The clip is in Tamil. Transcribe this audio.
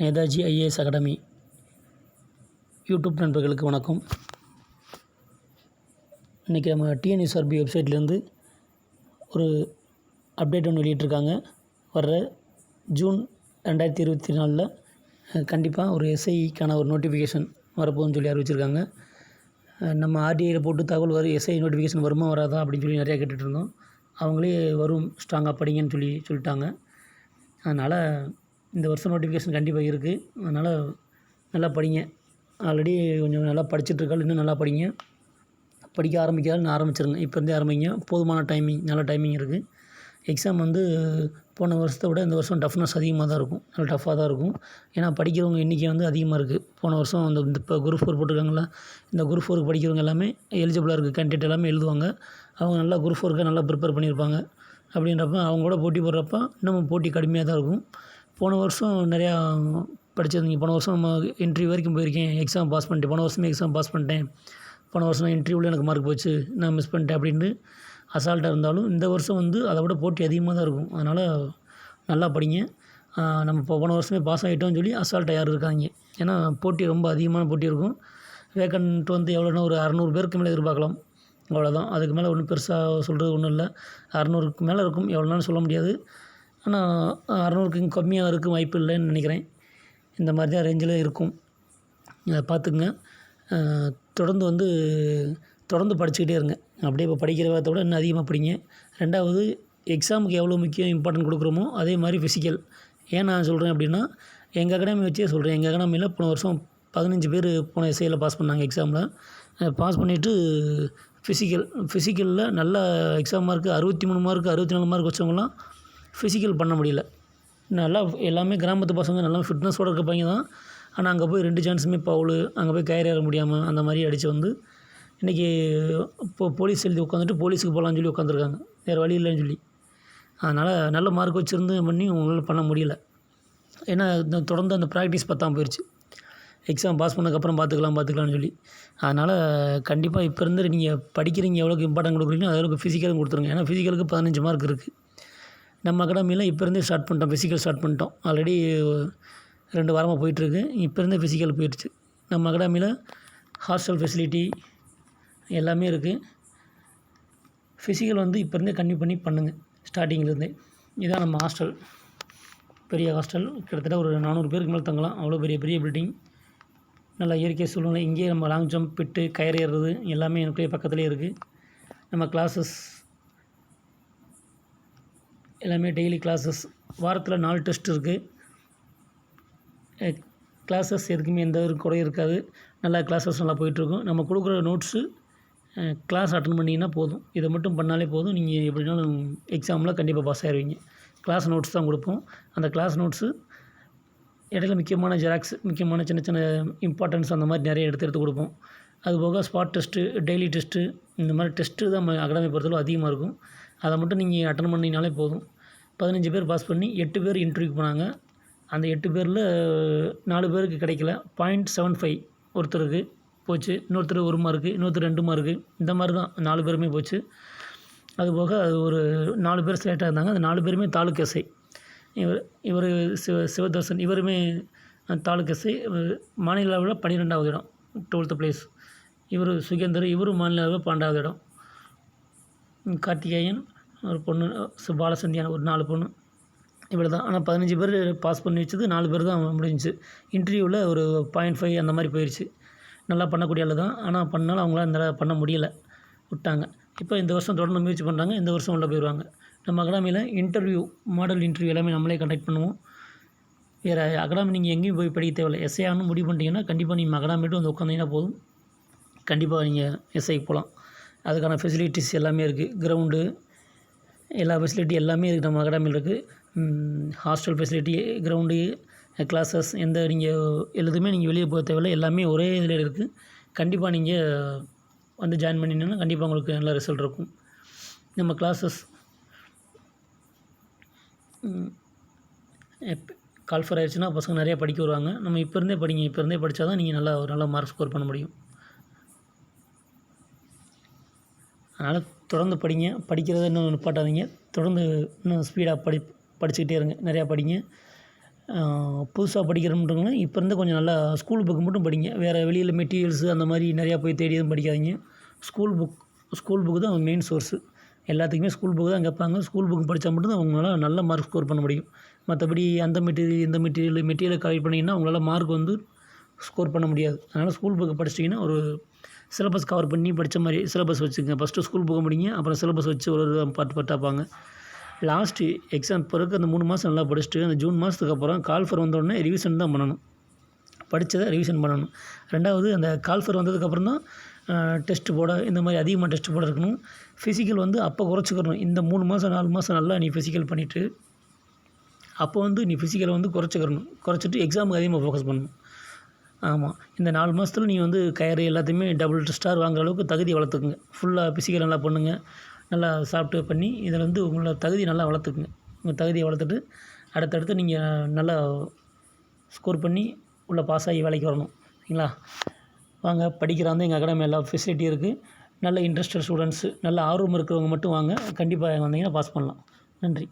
Netaji IAS academy. யூடியூப் நண்பர்களுக்கு வணக்கம். இன்றைக்கி நம்ம டிஎன்எஸ்ஆர்பி வெப்சைட்லேருந்து ஒரு அப்டேட் ஒன்று வெளியிட்டிருக்காங்க. வர்ற ஜூன் ரெண்டாயிரத்தி இருபத்தி நாலில் கண்டிப்பாக ஒரு எஸ்ஐக்கான ஒரு நோட்டிஃபிகேஷன் வரப்போகுதுன்னு சொல்லி அறிவிச்சிருக்காங்க. நம்ம ஆர்டிஐயில் போட்டு தகவல் வரும் எஸ்ஐ நோட்டிஃபிகேஷன் வருமா வராதா அப்படின்னு சொல்லி நிறையா கேட்டுட்ருந்தோம் அவங்களே வரும் ஸ்ட்ராங்காக படிங்கன்னு சொல்லி சொல்லிட்டாங்க. அதனால் இந்த வருஷம் நோட்டிஃபிகேஷன் கண்டிப்பாக இருக்குது அதனால் நல்லா படிங்க. ஆல்ரெடி கொஞ்சம் நல்லா படிச்சுட்ருக்காள் இன்னும் நல்லா படிங்க. படிக்க ஆரம்பிக்காதுன்னு ஆரம்பிச்சிருங்க இப்போருந்தே ஆரம்பிங்க. போதுமான டைமிங் நல்ல டைமிங் இருக்குது எக்ஸாம் வந்து போன வருஷத்தை விட இந்த வருஷம் டஃப்னஸ் அதிகமாக தான் இருக்கும். நல்லா டஃப்பாக தான் இருக்கும். ஏன்னா படிக்கிறவங்க எண்ணிக்கை வந்து அதிகமாக இருக்குது போன வருஷம் அந்த இப்போ குரூப் ஃபோர் போட்டிருக்காங்களா இந்த குரூப் ஃபோருக்கு படிக்கிறவங்க எல்லாமே எலிஜிபிளாக இருக்குது கேண்டிடேட் எல்லாமே எழுதுவாங்க. அவங்க நல்லா குரூப் ஃபோருக்கு நல்லா ப்ரிப்பேர் பண்ணியிருப்பாங்க. அப்படின்றப்ப அவங்க கூட போட்டி போடுறப்ப இன்னமும் போட்டி கடுமையாக தான் இருக்கும். போன வருஷம் நிறையா படிச்சிருந்தீங்க. போன வருஷம் நம்ம இன்டர்வியூ வரைக்கும் போயிருக்கேன். எக்ஸாம் பாஸ் பண்ணிட்டேன். போன வருஷமே எக்ஸாம் பாஸ் பண்ணிட்டேன். போன வருஷம் நான் இன்டர்வியூவில் எனக்கு மார்க் போச்சு. நான் மிஸ் பண்ணிட்டேன் அப்படின்னு அசால்ட்டாக இருந்தாலும் இந்த வருஷம் வந்து அதை விட போட்டி அதிகமாக தான் இருக்கும். அதனால் நல்லா படிங்க. நம்ம இப்போ போன வருஷமே பாஸ் ஆகிட்டோம்னு சொல்லி அசால்ட்டாக யாரும் இருக்காங்க ஏன்னா போட்டி ரொம்ப அதிகமான போட்டி இருக்கும். வேக்கன்ட் வந்து எவ்வளோன்னா ஒரு அறநூறு பேருக்கு மேலே எதிர்பார்க்கலாம். அவ்வளோதான் அதுக்கு மேலே ஒன்றும் பெருசாக சொல்கிறது ஒன்றும் இல்லை. அறநூறுக்கு மேலே இருக்கும். எவ்வளோனாலும் சொல்ல முடியாது. ஆனால் அறநூறுக்கு கம்மியாக இருக்கும் வாய்ப்பு இல்லைன்னு நினைக்கிறேன். இந்த மாதிரி தான் ரேஞ்சில் இருக்கும். அதை பார்த்துக்குங்க. தொடர்ந்து வந்து தொடர்ந்து படிச்சுக்கிட்டே இருங்க. அப்படியே இப்போ படிக்கிற வார்த்தை விட இன்னும் அதிகமாக படிங்க. ரெண்டாவது எக்ஸாமுக்கு எவ்வளோ முக்கியம் இம்பார்ட்டன்ட் கொடுக்குறோமோ அதே மாதிரி ஃபிசிக்கல் ஏன் நான் சொல்கிறேன் அப்படின்னா எங்கள் அகாடமி வச்சே சொல்கிறேன் எங்கள் அகாடமியில் போன வருஷம் பதினஞ்சு பேர் போன எஸ்ஐயில் பாஸ் பண்ணாங்க எக்ஸாமில் பாஸ் பண்ணிவிட்டு ஃபிசிக்கல் ஃபிசிக்கலில் நல்ல எக்ஸாம் மார்க்கு அறுபத்தி மூணு மார்க்கு அறுபத்தி நாலு மார்க் வச்சவங்களாம் ஃபிசிக்கல் பண்ண முடியல. நல்லா எல்லாமே கிராமத்து பசங்க நல்லா ஃபிட்னஸோடு இருக்க பையன் தான். ஆனால் அங்கே போய் ரெண்டு சான்ஸுமே பவுலு அங்கே போய் கயிறு ஏற முடியாமல் அந்த மாதிரி அடித்து வந்து இன்றைக்கி இப்போ போலீஸ் எழுதி உட்காந்துட்டு போலீஸுக்கு போகலான்னு சொல்லி உட்காந்துருக்காங்க. வேறு வழி இல்லைன்னு சொல்லி. அதனால் நல்ல மார்க் வச்சுருந்து பண்ணி உங்களால் பண்ண முடியல. ஏன்னா இந்த தொடர்ந்து அந்த ப்ராக்டிஸ் பத்தாமல் போயிடுச்சு எக்ஸாம் பாஸ் பண்ணதுக்கப்புறம் பார்த்துக்கலாம் பார்த்துக்கலாம்னு சொல்லி. அதனால் கண்டிப்பாக இப்போ இருந்து நீங்கள் படிக்கிறீங்க எவ்வளோக்கு இம்பார்ட்டன்ட் கொடுக்குறீங்களோ அளவுக்கு ஃபிசிக்கலும் கொடுத்துருங்க. ஏன்னா ஃபிசிக்கலுக்கு பதினஞ்சு மார்க் இருக்குது நம்ம அகாடமியில் இப்போ இருந்தே ஸ்டார்ட் பண்ணிட்டோம் ஃபிசிக்கல் ஸ்டார்ட் பண்ணிட்டோம். ஆல்ரெடி ரெண்டு வாரமாக போயிட்டுருக்கு. இப்போ இருந்தே ஃபிசிக்கல் போயிடுச்சு. நம்ம அகாடமியில் ஹாஸ்டல் ஃபெசிலிட்டி எல்லாமே இருக்குது ஃபிசிக்கல் வந்து இப்போ இருந்தே கன்டினியூ பண்ணி பண்ணுங்கள் ஸ்டார்டிங்லேருந்தே இதுதான் நம்ம ஹாஸ்டல் பெரிய ஹாஸ்டல் கிட்டத்தட்ட ஒரு நானூறு பேருக்கு மேலே தங்கலாம். அவ்வளோ பெரிய பெரிய பில்டிங் நல்லா இயற்கை சூழ்நிலை. இங்கேயே நம்ம லாங் ஜம்ப் பிட்டு கயிறு ஏறுறது எல்லாமே எனக்குள்ளே பக்கத்துலேயே இருக்குது நம்ம கிளாஸஸ் எல்லாமே டெய்லி கிளாஸஸ் வாரத்தில் நாலு டெஸ்ட் இருக்குது கிளாஸஸ் எதுக்குமே எந்த ஒரு குறையும் இருக்காது. நல்லா கிளாஸஸ் நல்லா போயிட்டுருக்கும். நம்ம கொடுக்குற நோட்ஸு கிளாஸ் அட்டன் பண்ணிங்கன்னா போதும். இதை மட்டும் பண்ணாலே போதும். நீங்கள் எப்படினாலும் எக்ஸாமில் கண்டிப்பாக பாஸ் ஆயிடுவீங்க கிளாஸ் நோட்ஸ் தான் கொடுப்போம். அந்த கிளாஸ் நோட்ஸு இடையில முக்கியமான ஜெராக்ஸ் முக்கியமான சின்ன சின்ன இம்பார்ட்டன்ஸ் அந்த மாதிரி நிறைய எடுத்து எடுத்து கொடுப்போம். அதுபோக ஸ்பாட் டெஸ்ட்டு டெய்லி டெஸ்ட்டு இந்த மாதிரி டெஸ்ட்டு தான் நம்ம அகாடமி பொறுத்தளவு அதிகமாக இருக்கும். அதை மட்டும் நீங்கள் அட்டன் பண்ணிங்கனாலே போதும். பதினஞ்சு பேர் பாஸ் பண்ணி எட்டு பேர் இன்டர்வியூ போனாங்க. அந்த எட்டு பேரில் நாலு பேருக்கு கிடைக்கல. பாயிண்ட் செவன் ஃபைவ் ஒருத்தருக்கு போச்சு. இன்னொருத்தர் ஒரு மார்க்கு இன்னொருத்தர் ரெண்டு மார்க்கு இந்த மாதிரி தான் நாலு பேருமே போச்சு. அதுபோக அது ஒரு நாலு பேர் செலக்ட் இருந்தாங்க. அந்த நாலு பேருமே தாலுக்கசை இவர் இவர் சிவ சிவதர்சன் இவருமே தாலுக்கசை மாநில அளவில் பன்னிரெண்டாவது இடம் டுவெல்த்து ப்ளேஸ் இவர் சுகேந்தர் இவரும் மாநில அளவில் பன்னெண்டாவது இடம். கார்த்திகேயன் ஒரு பொண்ணு பாலசந்தியான ஒரு நாலு பொண்ணு. இவ்வளோ தான் ஆனால் பதினஞ்சு பேர் பாஸ் பண்ணி வச்சது நாலு பேர் தான் முடிஞ்சுச்சு. இன்டர்வியூவில் ஒரு பாயிண்ட் ஃபைவ் அந்த மாதிரி போயிடுச்சு நல்லா பண்ணக்கூடிய ஆள் தான். ஆனால் பண்ணாலும் அவங்களால இந்த பண்ண முடியலை. விட்டாங்க. இப்போ இந்த வருஷம் தொடர்ந்து முயற்சி பண்ணுறாங்க இந்த வருஷம் உள்ளே போயிடுவாங்க. நம்ம அகாடமியில் இன்டர்வியூ மாடல் இன்டர்வியூ எல்லாமே நம்மளே கண்டக்ட் பண்ணுவோம். வேறு அகாடமி நீங்கள் எங்கேயும் போய் படிக்க தேவையில்லை. எஸ்ஐ முடிவு பண்ணிட்டீங்கன்னா கண்டிப்பாக நீங்கள் அகாடமிட்டு வந்து உட்காந்திங்கன்னா போதும். கண்டிப்பாக நீங்கள் எஸ்ஐக்கு போகலாம். அதுக்கான ஃபெசிலிட்டிஸ் எல்லாமே இருக்குது கிரவுண்டு எல்லா ஃபெசிலிட்டி எல்லாமே இருக்குது நம்ம அகாடமியில் இருக்குது ஹாஸ்டல் ஃபெசிலிட்டி கிரவுண்டு கிளாஸஸ் எந்த நீங்கள் எதுவுமே நீங்கள் வெளியே போக தேவையில்லை. எல்லாமே ஒரே இதில் இருக்குது கண்டிப்பாக நீங்கள் வந்து ஜாயின் பண்ணிங்கன்னா கண்டிப்பாக உங்களுக்கு நல்ல ரிசல்ட் இருக்கும். நம்ம கிளாஸஸ் கால்ஃபர் ஆயிடுச்சுன்னா பசங்க நிறையா படிக்க வருவாங்க. நம்ம இப்போ இருந்தே படிங்க. இப்போ இருந்தே படித்தா தான் நீங்கள் நல்லா ஒரு நல்ல மார்க் ஸ்கோர் பண்ண முடியும். அதனால் தொடர்ந்து படிங்க. படிக்கிறத இன்னும் நிப்பாட்டாதீங்க. தொடர்ந்து இன்னும் ஸ்பீடாக படி படிச்சுக்கிட்டே இருங்க. நிறையா படிங்க. புதுசாக படிக்கிறோம்ன்றவங்க இப்போ இருந்து கொஞ்சம் நல்லா ஸ்கூல் புக்கு மட்டும் படிங்க. வேறு வெளியில் மெட்டீரியல்ஸு அந்த மாதிரி நிறையா போய் தேடி எதுவும் படிக்காதீங்க. ஸ்கூல் புக் ஸ்கூல் புக்கு தான் மெயின் சோர்ஸு எல்லாத்துக்குமே ஸ்கூல் புக்கு தான் கேட்பாங்க. ஸ்கூல் புக் படித்தா மட்டும்தான் அவங்களால நல்ல மார்க் ஸ்கோர் பண்ண முடியும். மற்றபடி அந்த மெட்டீரியல் இந்த மெட்டீரியல் மெட்டீரியலை கலெக்ட் பண்ணிங்கன்னா அவங்களால மார்க் வந்து ஸ்கோர் பண்ண முடியாது. அதனால் ஸ்கூல் புக்கை படிச்சிட்டிங்கன்னா ஒரு சிலபஸ் கவர் பண்ணி படித்த மாதிரி சிலபஸ் வச்சுக்கங்க. ஃபஸ்ட்டு ஸ்கூல் போக முடியுங்க அப்புறம் சிலபஸ் வச்சு ஒரு பாட்டு பாட்டாப்பாங்க லாஸ்ட்டு எக்ஸாம் பிறகு அந்த மூணு மாதம் நல்லா படிச்சுட்டு அந்த ஜூன் மாதத்துக்கு அப்புறம் கால்ஃபர் வந்தோடனே ரிவிஷன் தான் பண்ணணும். படித்ததை ரிவிஷன் பண்ணணும். ரெண்டாவது அந்த கால்ஃபர் வந்ததுக்கப்புறம் தான் டெஸ்ட்டு போட இந்த மாதிரி அதிகமாக டெஸ்ட்டு போட இருக்கணும். ஃபிசிக்கல் வந்து அப்போ குறைச்சிக்கிறணும் இந்த மூணு மாதம் நாலு மாதம் நல்லா நீ ஃபிசிக்கல் பண்ணிவிட்டு அப்போ வந்து நீ ஃபிசிக்கலை வந்து குறைச்சிக்கிறணும் குறைச்சிட்டு எக்ஸாமுக்கு அதிகமாக ஃபோக்கஸ் பண்ணணும். ஆமாம் இந்த நாலு மாதத்துல நீ வந்து கயிறு எல்லாத்தையுமே டபுள் ஸ்டார் வாங்குற அளவுக்கு தகுதி வளர்த்துக்குங்க. ஃபுல்லாக பிசிக்கல் நல்லா பண்ணுங்கள் நல்லா சாப்பிட்டு பண்ணி இதில் வந்து உங்களோட தகுதி நல்லா வளர்த்துக்குங்க. உங்கள் தகுதியை வளர்த்துட்டு அடுத்தடுத்து நீங்கள் நல்லா ஸ்கோர் பண்ணி உள்ளே பாஸ் ஆகி வேலைக்கு வரணும். சரிங்களா? வாங்க படிக்கிறாங்க எங்கள் அகாடமி எல்லா ஃபெசிலிட்டியும் இருக்குது நல்ல இன்ட்ரெஸ்டட் ஸ்டூடெண்ட்ஸு நல்ல ஆர்வம் இருக்கிறவங்க மட்டும் வாங்க. கண்டிப்பாக வந்தீங்கன்னா பாஸ் பண்ணலாம். நன்றி.